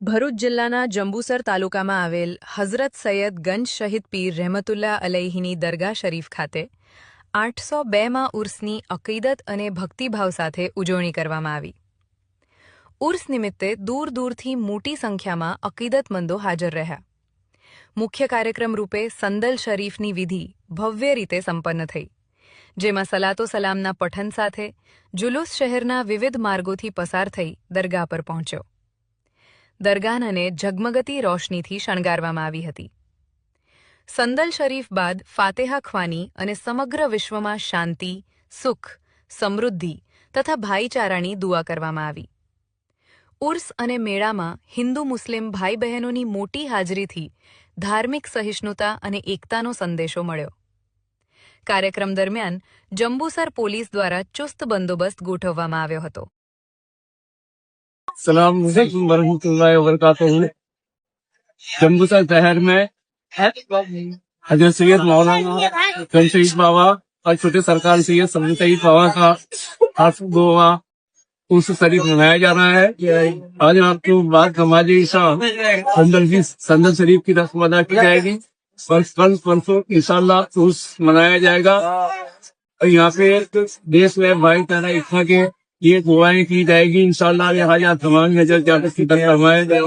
ભરૂચ જિલ્લાના જંબુસર તાલુકામાં આવેલ હઝરત સૈયદ ગંજ શહીદ પીર રહેમતુલ્લા અલૈહીની દરગાહ શરીફ ખાતે આઠસો બેમાં ઉર્સની અકીદત અને ભક્તિભાવ સાથે ઉજવણી કરવામાં આવી. ઉર્સ નિમિત્તે દૂર દૂરથી મોટી સંખ્યામાં અકીદતમંદો હાજર રહ્યા. મુખ્ય કાર્યક્રમ રૂપે સંદલ શરીફની વિધિ ભવ્ય રીતે સંપન્ન થઈ. જેમાં સલાતો સલામના પઠન સાથે જુલુસ શહેરના વિવિધ માર્ગોથી પસાર થઈ દરગાહ પર પહોંચ્યો. દરગાહને ઝગમગતી રોશનીથી શણગારવામાં આવી હતી. સંદલ શરીફ બાદ ફાતેહા ખ્વાની અને સમગ્ર વિશ્વમાં શાંતિ, સુખ, સમૃદ્ધિ તથા ભાઈચારાની દુઆ કરવામાં આવી. ઉર્સ અને મેળામાં હિન્દુ મુસ્લિમ ભાઈ બહેનોની મોટી હાજરીથી ધાર્મિક સહિષ્ણુતા અને એકતાનો સંદેશો મળ્યો. કાર્યક્રમ દરમિયાન જંબુસર પોલીસ દ્વારા ચુસ્ત બંદોબસ્ત ગોઠવવામાં આવ્યો હતો. जम्बूसर शहर में हज़रत सैयद मौलाना शहीद बाबा और छोटे सरकार सैयद बाबा का गोवा उस शरीफ मनाया जा रहा है। आज आपको बात हमारी संदल शरीफ की रस्म अदा की जाएगी। परसों उस मनाया जाएगा। और यहाँ पे देश में भाईचारा इतना के ये दुआएं की जाएगी इंशाल्लाह यहाँ तमाम नजर जाकर की तरफ हमारे